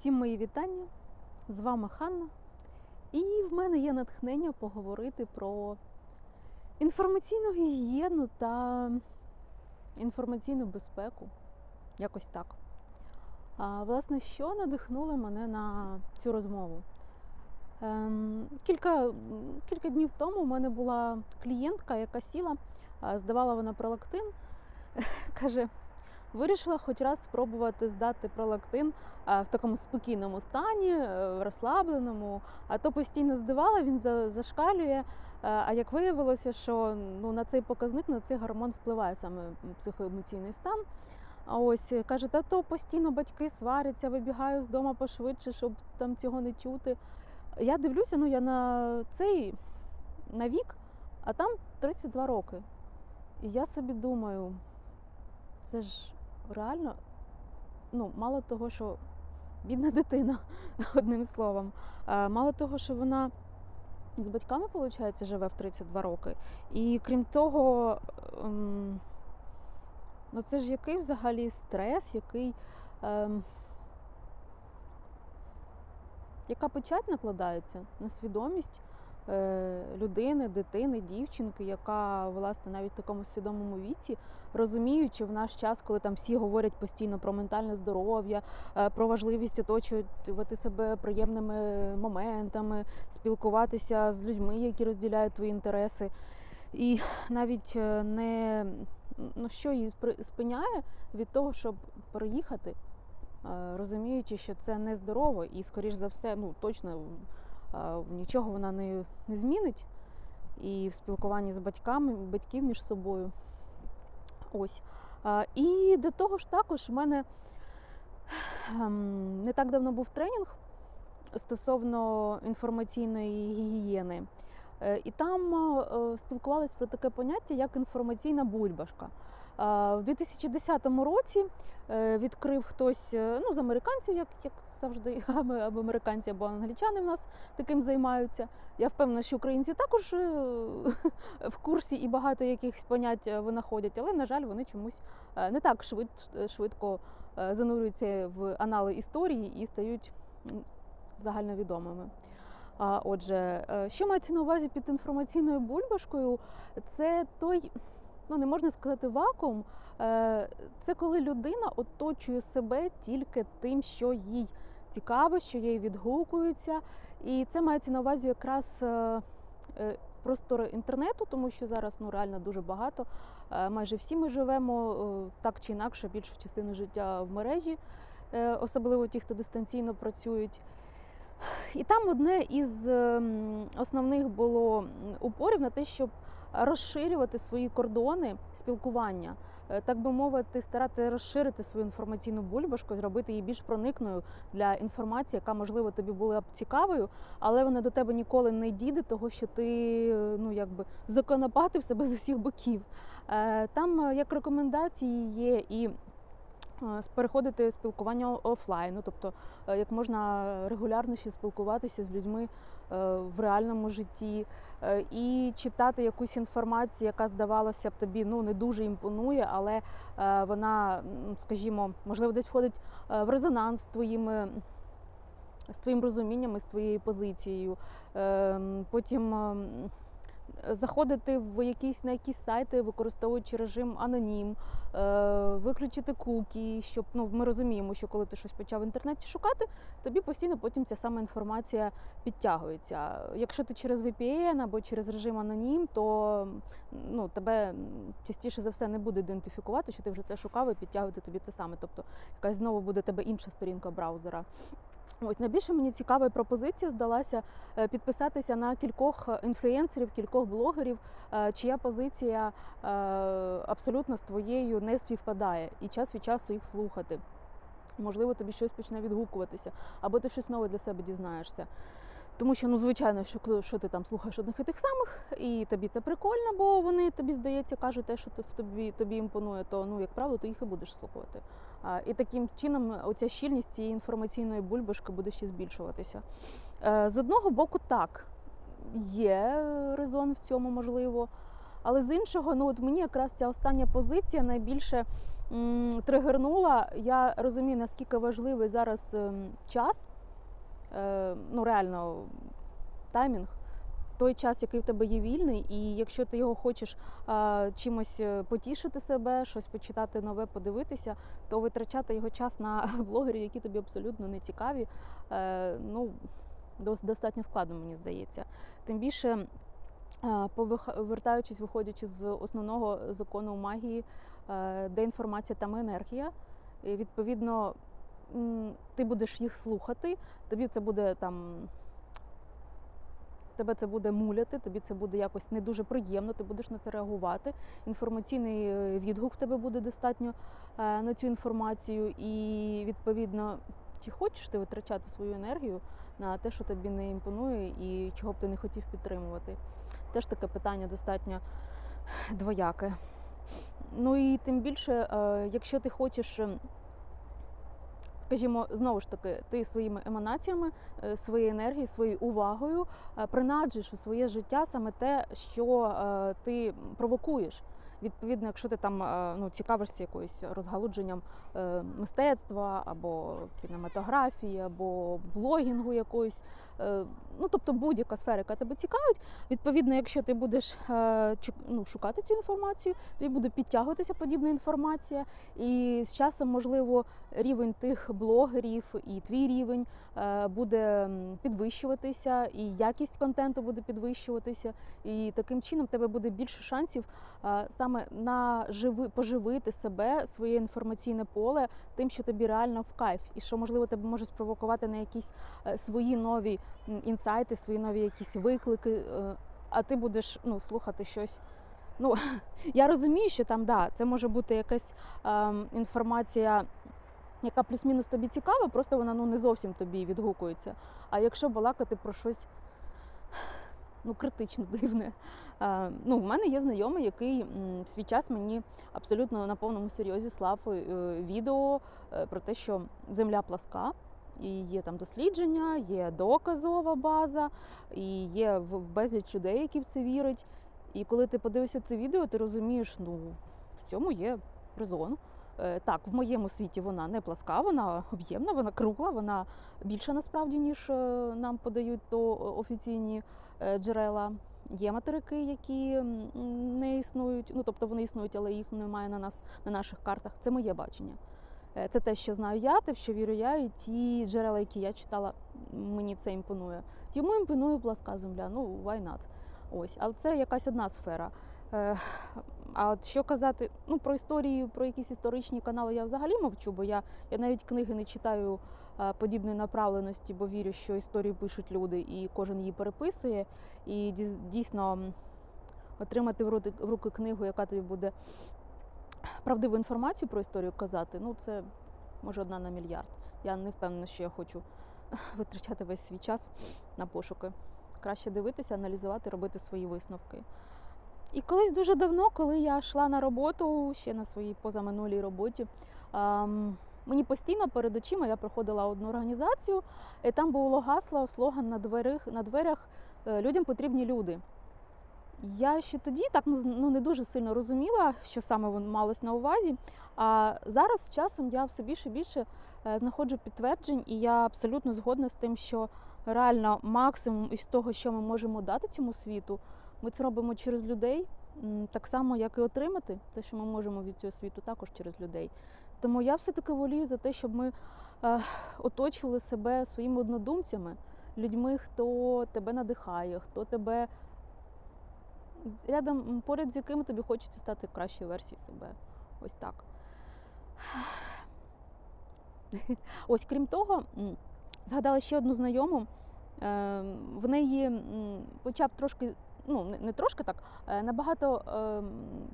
Всім мої вітання. З вами Ханна. І в мене є натхнення поговорити про інформаційну гігієну та інформаційну безпеку. Якось так. А, власне, що надихнуло мене на цю розмову? Ем, кілька, кілька днів тому у мене була клієнтка, яка сіла, здавала вона пролактин. Каже, вирішила хоч раз спробувати здати пролактин в такому спокійному стані, е, розслабленому, а то постійно здавала, він зашкалює. Е, А як виявилося, що ну, на цей показник, на цей гормон впливає саме психоемоційний стан. А ось е, каже, та то постійно батьки сваряться, вибігаю з дому пошвидше, щоб там цього не чути. Я дивлюся, ну я на цей на вік, а там 32 роки. І я собі думаю, це ж реально, ну, мало того, що бідна дитина, одним словом. Мало того, що вона з батьками, виходить, живе в 32 роки. І крім того, ем, ну це ж який взагалі стрес, який. Ем, яка печать накладається на свідомість е, людини, дитини, дівчинки, яка власне навіть в такому свідомому віці, розуміючи в наш час, коли там всі говорять постійно про ментальне здоров'я, е, про важливість оточувати себе приємними моментами, спілкуватися з людьми, які розділяють твої інтереси. І навіть е, не ну, що її спиняє від того, щоб переїхати, е, розуміючи, що це нездорово і, скоріш за все, ну точно е, нічого вона не, не змінить. І в спілкуванні з батьками, батьків між собою. Ось. І до того ж також в мене ем, не так давно був тренінг стосовно інформаційної гігієни. Е, І там е, спілкувалися про таке поняття, як інформаційна бульбашка. В 2010 році е, відкрив хтось е, ну, з американців, як, як завжди, або американці, або англічани в нас таким займаються. Я впевнена, що українці також е, в курсі і багато якихось понять винаходять, але, на жаль, вони чомусь не так швидко занурюються в анали історії і стають загальновідомими. А, Отже, що мається на увазі під інформаційною бульбашкою? Це той, ну не можна сказати вакуум, е, це коли людина оточує себе тільки тим, що їй цікаво, що їй відгукується. І це мається на увазі якраз е, е, простори інтернету, тому що зараз ну реально дуже багато. Майже всі ми живемо так чи інакше більшу частину життя в мережі, особливо ті, хто дистанційно працюють. І там одне із ем, основних було упорів на те, щоб розширювати свої кордони спілкування, Е, так би мовити, старати розширити свою інформаційну бульбашку, зробити її більш проникною для інформації, яка можливо тобі була б цікавою, але вона до тебе ніколи не дійде, того що ти е, ну законопатив себе з усіх боків. Е, Там як рекомендації є і переходити спілкування офлайн, ну, тобто е, як можна регулярніше спілкуватися з людьми е, в реальному житті, е, і читати якусь інформацію, яка здавалося б тобі ну не дуже імпонує, але е, вона, скажімо, можливо, десь входить е, в резонанс з твоїми. З твоїм розумінням і з твоєю позицією. Ем, Потім заходити в якісь на якісь сайти, використовуючи режим анонім, е, виключити кукі, щоб ну ми розуміємо, що коли ти щось почав в інтернеті шукати, тобі постійно потім ця сама інформація підтягується. Якщо ти через VPN або через режим анонім, то ну тебе частіше за все не буде ідентифікувати, що ти вже це шукав і підтягувати тобі це саме. Тобто якась знову буде тебе інша сторінка браузера. Ось найбільше мені цікава пропозиція здалася е, підписатися на кількох е, інфлюенсерів, кількох блогерів, е, чия позиція абсолютно з твоєю не співпадає, і час від часу їх слухати. Можливо, тобі щось почне відгукуватися, або ти щось нове для себе дізнаєшся. Тому що, ну, звичайно, що, що ти там слухаєш одних і тих самих, і тобі це прикольно, бо вони тобі здається, кажуть те, що ти- в тобі, тобі імпонує, то ну, як правило, ти їх і будеш слухати. А, І таким чином оця щільність цієї інформаційної бульбашки буде ще збільшуватися. Е, З одного боку, так, є резон в цьому можливо. Але з іншого, ну от мені якраз ця остання позиція найбільше м, тригернула. Я розумію, наскільки важливий зараз ем, час, е, ну реально таймінг. Той час, який в тебе є вільний, і якщо ти його хочеш а, чимось е, потішити себе, щось почитати нове, подивитися, то витрачати його час на блогерів, які тобі абсолютно не цікаві, е, ну достатньо складно, мені здається. Тим більше, а, пових- виходячи з основного закону магії, е, де інформація, там енергія. І відповідно, ти будеш їх слухати, тобі це буде там. Тебе це буде муляти, тобі це буде якось не дуже приємно, ти будеш на це реагувати. Інформаційний е, відгук тебе буде достатньо е, на цю інформацію, і відповідно, чи хочеш ти витрачати свою енергію на те, що тобі не імпонує, і чого б ти не хотів підтримувати. Теж таке питання достатньо двояке. Ну і тим більше, е, якщо ти хочеш. Скажімо, знову ж таки, ти своїми еманаціями, е, своєю енергією, своєю увагою е, принаджуєш у своє життя саме те, що е, ти провокуєш. Відповідно, якщо ти там е, ну, цікавишся якоюсь розгалудженням е, мистецтва або кінематографії, або блогінгу якоюсь, е, ну тобто будь-яка сфера, яка тебе цікавить, відповідно, якщо ти будеш ну, шукати цю інформацію, тобі буде підтягуватися подібна інформація, і з часом, можливо, рівень тих блогерів і твій рівень буде підвищуватися, і якість контенту буде підвищуватися. І таким чином тебе буде більше шансів е, саме наживи, поживити себе, своє інформаційне поле тим, що тобі реально в кайф, і що можливо тебе може спровокувати на якісь е, свої нові інсайти, свої нові якісь виклики. е, А ти будеш ну, слухати щось. Ну, я розумію, що там да, це може бути якась ем, інформація яка плюс-мінус тобі цікава, просто вона ну не зовсім тобі відгукується. А якщо балакати про щось ну, критично дивне. Ну, в мене є знайомий, який в свій час мені абсолютно на повному серйозі слав е, відео е, про те, що земля пласка. І є там дослідження, є доказова база, і є безліч людей, які в це вірять. І коли ти подивишся це відео, ти розумієш, ну в цьому є резон. Е, Так, в моєму світі вона не пласка, вона об'ємна, вона кругла, вона більша насправді, ніж е, нам подають то офіційні е, джерела. Є материки, які не існують, ну тобто вони існують, але їх немає на нас на наших картах. Це моє бачення. Це те, що знаю я, те, що вірю я, і ті джерела, які я читала, мені це імпонує. Йому імпонує пласка земля. Ну not? Ось, але це якась одна сфера. Е, А от що казати, ну про історії, про якісь історичні канали я взагалі мовчу, бо я, я навіть книги не читаю подібної направленості, бо вірю, що історію пишуть люди, і кожен її переписує. І дійсно отримати в руки книгу, яка тобі буде правдиву інформацію про історію казати, ну це може одна на мільярд. Я не впевнена, що я хочу витрачати весь свій час на пошуки. Краще дивитися, аналізувати, робити свої висновки. І колись дуже давно, коли я йшла на роботу, ще на своїй позаминулій роботі, ем, мені постійно перед очима я проходила одну організацію, і там було гасло, слоган на дверях, на дверях е, людям потрібні люди. Я ще тоді так ну, ну, не дуже сильно розуміла, що саме воно малось на увазі. А зараз з часом я все більше і більше е, знаходжу підтверджень, і я абсолютно згодна з тим, що реально максимум із того, що ми можемо дати цьому світу, ми це робимо через людей, так само, як і отримати те, що ми можемо від цього світу, також через людей. Тому я все-таки волію за те, щоб ми е, оточували себе своїми однодумцями, людьми, хто тебе надихає, хто тебе рядом поряд з якими тобі хочеться стати кращою версією себе. Ось так. Ось крім того, згадала ще одну знайому. Е, В неї почав трошки, ну не- трошки так, е, набагато е,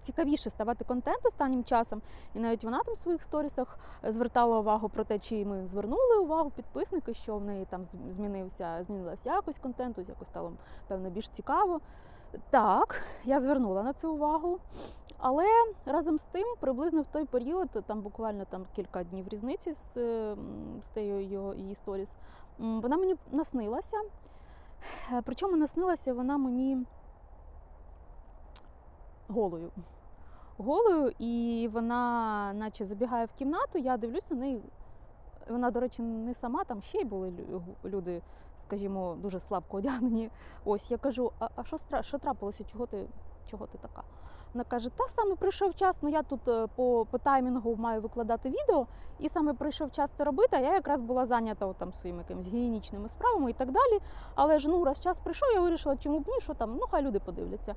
цікавіше ставати контент останнім часом. І навіть вона там в своїх сторісах звертала увагу про те, чи ми звернули увагу підписники, що в неї там змінився, змінилася якось контенту, якось стало певно більш цікаво. Так, я звернула на це увагу. Але разом з тим, приблизно в той період, там буквально там кілька днів різниці з, е, з тією її сторіс, вона мені наснилася. Е, Причому наснилася вона мені голою. голою, і вона, наче, забігає в кімнату. Я дивлюсь на неї. Вона, до речі, не сама, там ще й були люди, скажімо, дуже слабко одягнені. Ось я кажу: а, що, що трапилося? Чого ти, чого ти така? Вона каже: Та саме прийшов час, ну я тут е, по, по таймінгу маю викладати відео, і саме прийшов час це робити. А я якраз була зайнята там своїми якимись гігієнічними справами і так далі. Але ж ну раз час прийшов, я вирішила, чому б ні, що там, ну хай люди подивляться.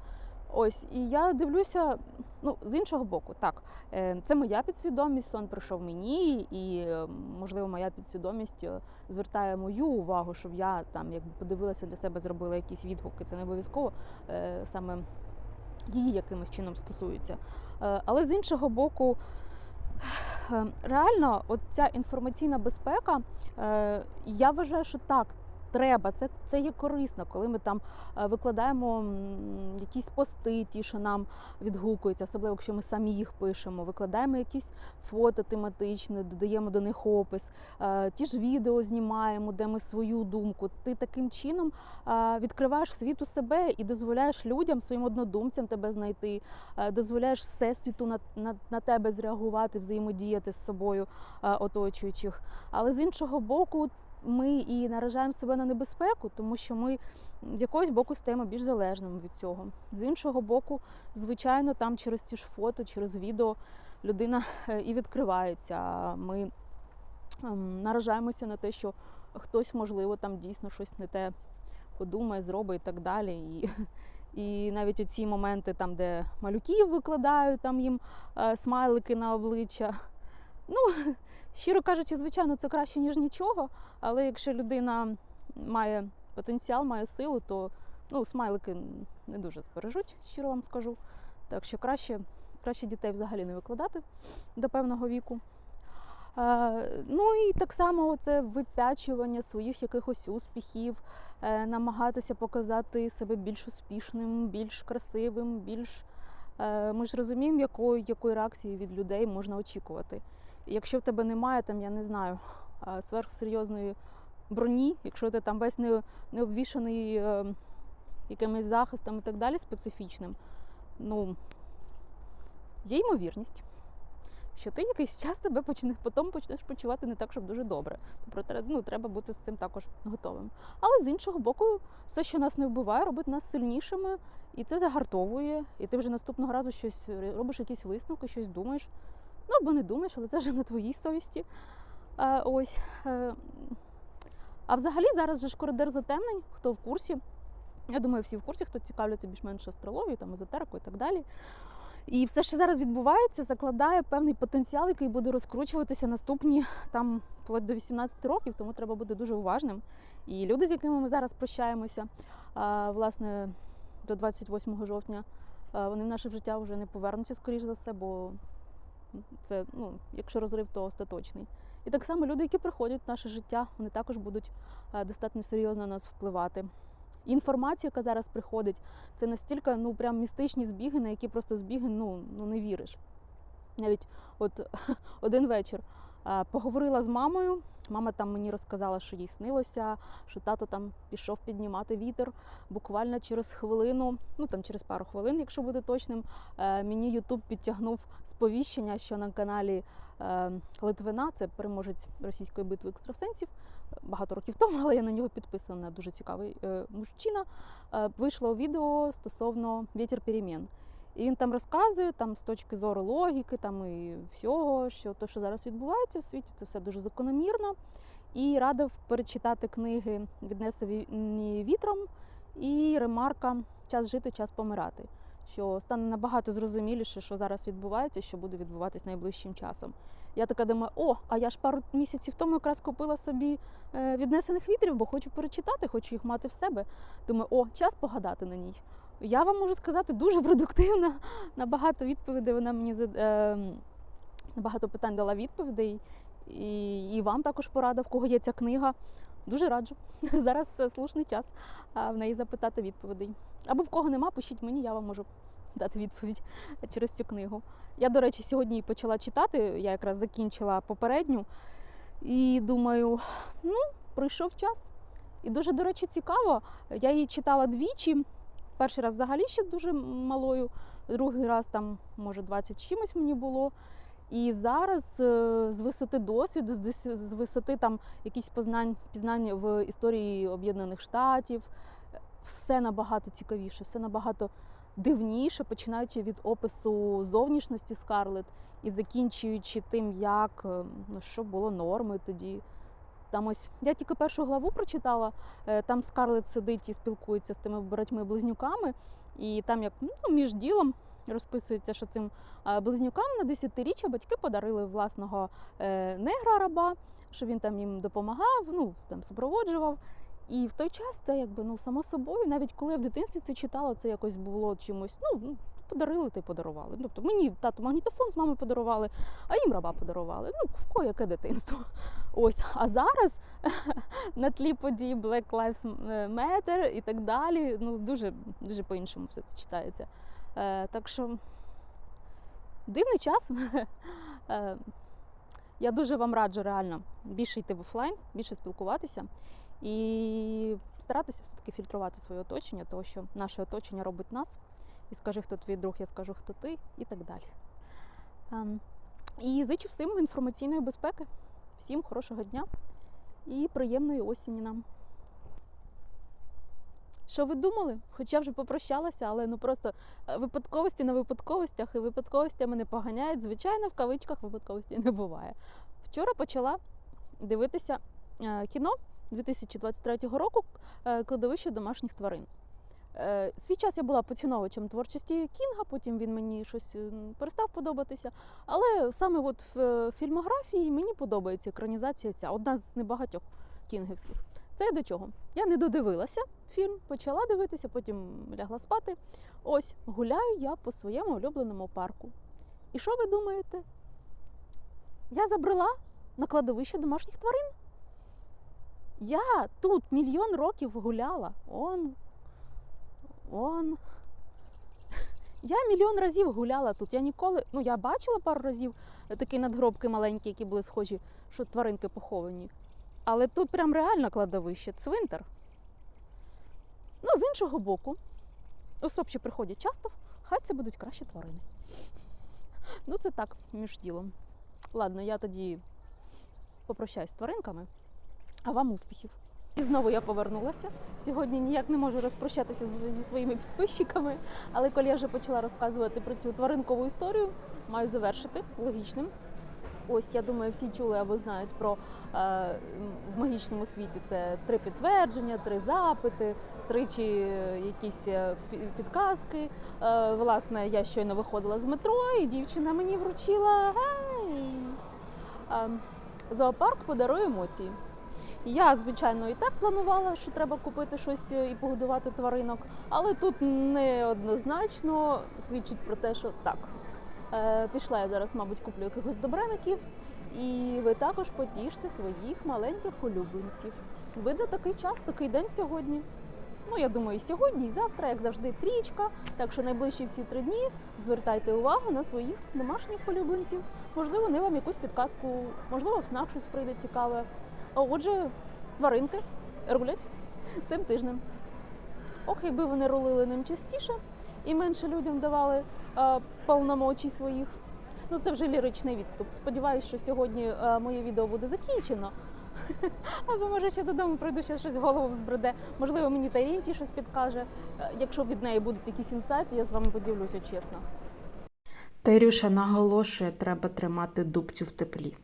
Ось, і я дивлюся, ну, з іншого боку, так, е, це моя підсвідомість, сон прийшов мені, і, можливо, моя підсвідомість е, звертає мою увагу, щоб я там якби подивилася для себе, зробила якісь відгуки. Це не обов'язково е, саме її якимось чином стосується. Але з іншого боку, реально, от ця інформаційна безпека, я вважаю, що так. Треба, це, це є корисно, коли ми там е, викладаємо якісь пости, ті, що нам відгукуються, особливо якщо ми самі їх пишемо, викладаємо якісь фото тематичні, додаємо до них опис, е, ті ж відео знімаємо, де ми свою думку. Ти таким чином е, відкриваєш світ у себе і дозволяєш людям, своїм однодумцям тебе знайти, дозволяєш всесвіту на, на, на тебе зреагувати, взаємодіяти з собою оточуючих. Але з іншого боку, ми і наражаємо себе на небезпеку, тому що ми з якогось боку стаємо більш залежними від цього. З іншого боку, звичайно, там через ті ж фото, через відео людина е, і відкривається. Ми ем, наражаємося на те, що хтось, можливо, там дійсно щось не те подумає, зробить і так далі. І, і навіть оці моменти, там, де малюків викладають, там їм е, смайлики на обличчя. Ну, щиро кажучи, звичайно, це краще, ніж нічого. Але якщо людина має потенціал, має силу, то ну, смайлики не дуже збережуть, щиро вам скажу. Так що краще, краще дітей взагалі не викладати до певного віку. Е, ну і так само це випячування своїх якихось успіхів, е, намагатися показати себе більш успішним, більш красивим, більш. Е, Ми ж розуміємо, якої, якої реакції від людей можна очікувати. Якщо в тебе немає, там, я не знаю, сверхсерйозної броні, якщо ти там весь не, не обвішаний е, якимось захистом і так далі специфічним, ну є ймовірність, що ти якийсь час тебе почне, потім почнеш почувати не так, щоб дуже добре. Тобто ну, треба бути з цим також готовим. Але з іншого боку, все, що нас не вбиває, робить нас сильнішими, і це загартовує. І ти вже наступного разу щось робиш, якісь висновки, щось думаєш. Ну або не думаєш, але це вже на твоїй совісті. Е, ось. Е, а взагалі зараз же ж коридор затемнень, хто в курсі. Я думаю, всі в курсі, хто цікавляться більш-менш астрологією, там, езотерикою і так далі. І все, що зараз відбувається, закладає певний потенціал, який буде розкручуватися наступні там вплоть до 18 років, тому треба бути дуже уважним. І люди, з якими ми зараз прощаємося, власне, до 28 жовтня, вони в наше життя вже не повернуться, скоріш за все, бо це, ну, якщо розрив, то остаточний. І так само люди, які приходять в наше життя, вони також будуть достатньо серйозно на нас впливати. І інформація, яка зараз приходить, це настільки ну прям містичні збіги, на які просто збіги ну, ну не віриш. Навіть от один вечір поговорила з мамою. Мама там мені розказала, що їй снилося, що тато там пішов піднімати вітер. Буквально через хвилину, ну там через пару хвилин, якщо буде точним, е, мені Ютуб підтягнув сповіщення, що на каналі е, Литвина, це переможець російської битви екстрасенсів, багато років тому, але я на нього підписана. Дуже цікавий е, мужчина. Вийшло відео стосовно вітер перемін. І він там розказує там з точки зору логіки, там і всього, що те, що зараз відбувається в світі, це все дуже закономірно. І радив перечитати книги Віднесені вітром і ремарка Час жити, час помирати. Що стане набагато зрозуміліше, що зараз відбувається, що буде відбуватись найближчим часом. Я така думаю, о, а я ж пару місяців тому якраз купила собі е, віднесених вітрів, бо хочу перечитати, хочу їх мати в себе. Думаю, о, час погадати на ній. Я вам можу сказати, дуже продуктивна. На багато відповідей вона мені е, на багато питань дала відповідей. І, і вам також порада, в кого є ця книга. Дуже раджу. Зараз е, слушний час в неї запитати відповідей. Або в кого нема, пишіть мені, я вам можу дати відповідь через цю книгу. Я, до речі, сьогодні її почала читати, я якраз закінчила попередню. І думаю, ну, прийшов час. І дуже, до речі, цікаво. Я її читала двічі. Перший раз взагалі ще дуже малою, другий раз там, може, 20 чимось мені було. І зараз е, з висоти досвіду, з висоти там якісь познань, пізнань в історії Об'єднаних Штатів, все набагато цікавіше, все набагато дивніше, починаючи від опису зовнішності Скарлет і закінчуючи тим, як е, ну, що було нормою тоді. Там ось я тільки першу главу прочитала. е, Там Скарлет сидить і спілкується з тими братьми-близнюками, і там як ну, між ділом розписується, що цим близнюкам на десятиріччя батьки подарили власного е, негра раба, що він там їм допомагав, ну там супроводжував. І в той час це якби ну само собою, навіть коли я в дитинстві це читала, це якось було чимось. Ну, подарили й подарували. Тобто мені тато магнітофон з мамою подарували, а їм раба подарували. Ну в кого яке дитинство? Ось, а зараз на тлі подій Black Lives Matter і так далі. Ну дуже дуже по-іншому все це читається. Е, так що дивний час. Е, я дуже вам раджу реально більше йти в офлайн, більше спілкуватися і старатися все-таки фільтрувати своє оточення, тому що наше оточення робить нас. І скажи, хто твій друг, я скажу, хто ти, і так далі. Ем, І зичу всім інформаційної безпеки, всім хорошого дня і приємної осені нам. Що ви думали? Хоча вже попрощалася, але ну просто е, випадковості на випадковостях і випадковостями не поганяють. Звичайно, в кавичках випадковості не буває. Вчора почала дивитися е, кіно 2023 року е, кладовище домашніх тварин. Е, Свій час я була поціновувачем творчості Кінга, потім він мені щось перестав подобатися. Але саме от в е, фільмографії мені подобається екранізація ця, одна з небагатьох кінгівських. Це я до чого? Я не додивилася фільм, почала дивитися, потім лягла спати. Ось гуляю я по своєму улюбленому парку. І що ви думаєте? Я забрела на кладовище домашніх тварин. Я тут мільйон років гуляла. Он. Он. Я мільйон разів гуляла тут. Я ніколи. Ну, я бачила пару разів такі надгробки маленькі, які були схожі, що тваринки поховані. Але тут прям реально кладовище, цвинтар. Ну, з іншого боку, особші приходять часто, хай це будуть кращі тварини. Ну, це так, між ділом. Ладно, я тоді попрощаюсь з тваринками, а вам успіхів. І знову я повернулася. Сьогодні ніяк не можу розпрощатися зі своїми підписчиками, але коли я вже почала розказувати про цю тваринкову історію, маю завершити логічним. Ось я думаю, всі чули або знають про е, в магічному світі це три підтвердження, три запити, тричі е, якісь е, підказки. Е, власне, я щойно виходила з метро, і дівчина мені вручила гей. Е, зоопарк подарує емоції. Я, звичайно, і так планувала, що треба купити щось е, і погодувати тваринок, але тут неоднозначно свідчить про те, що так. Е, пішла я зараз, мабуть, куплю якихось добреників, і ви також потіште своїх маленьких улюбленців. Видно, такий час, такий день сьогодні. Ну, я думаю, і сьогодні, і завтра, як завжди, трічка. Так що найближчі всі три дні звертайте увагу на своїх домашніх улюбленців. Можливо, вони вам якусь підказку, можливо, в снах щось прийде цікаве. А отже, тваринки рулять цим тижнем. Ох, якби вони рулили ним частіше і менше людям давали е, повномочій своїх. Ну, це вже ліричний відступ. Сподіваюсь, що сьогодні е, моє відео буде закінчено. Або може ще додому прийду, ще щось голову взбреде. Можливо, мені та Рінті щось підкаже. Е, Якщо від неї будуть якісь інсайти, я з вами поділюся чесно. Та Ірюша наголошує, треба тримати дубцю в теплі.